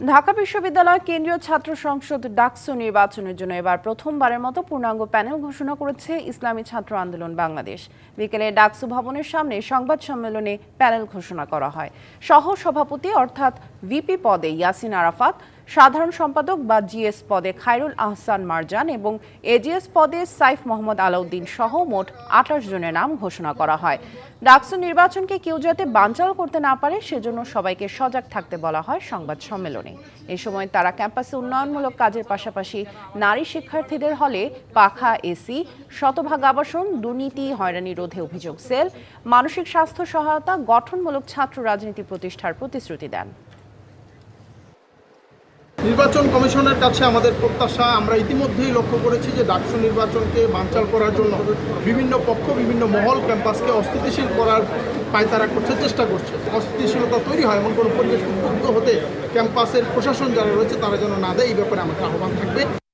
ঢাকা বিশ্ববিদ্যালয় কেন্দ্রীয় ছাত্র সংসদ ডাকসু নির্বাচনের জন্য এবার প্রথমবারের মতো পূর্ণাঙ্গ প্যানেল ঘোষণা করেছে ইসলামী ছাত্র আন্দোলন বাংলাদেশ। বিকেলে ডাকসু ভবনের সামনে সংবাদ সম্মেলনে প্যানেল ঘোষণা করা হয়। সহ সভাপতি অর্থাৎ ভিপি পদে ইয়াসিন আরাফাত সাধারণ সম্পাদক বা জিএস পদে খায়রুল আহসান মারজান এবং এজিএস পদে সাইফ মোহাম্মদ আলাউদ্দিন সহ মোট আঠাশ জনের নাম ঘোষণা করা হয়। ডাকসু নির্বাচনকে কেউ যাতে বানচাল করতে না পারে, সেজন্য সবাইকে সজাগ থাকতে বলা হয় সংবাদ সম্মেলনে। এ সময় তারা ক্যাম্পাসে উন্নয়নমূলক কাজের পাশাপাশি নারী শিক্ষার্থীদের হলে পাখা, এসি, শতভাগ আবাসন, দুর্নীতি, হয়রানি রোধে অভিযোগ, সেল, মানসিক স্বাস্থ্য সহায়তা, গঠনমূলক ছাত্র রাজনীতি প্রতিষ্ঠার প্রতিশ্রুতি দেন। নির্বাচন কমিশনের কাছে আমাদের প্রত্যাশা, আমরা ইতিমধ্যেই লক্ষ্য করেছি যে ডাকসু নির্বাচনকে বানচাল করার জন্য বিভিন্ন পক্ষ, বিভিন্ন মহল ক্যাম্পাসকে অস্থিতিশীল করার পায়তারা করছে, চেষ্টা করছে। অস্থিতিশীলতা তৈরি হয় এমন কোনো পরিবেশ উদ্বুদ্ধ হতে ক্যাম্পাসের প্রশাসন যারা রয়েছে তারা যেন না দেয়, এই ব্যাপারে আমাদের আহ্বান থাকবে।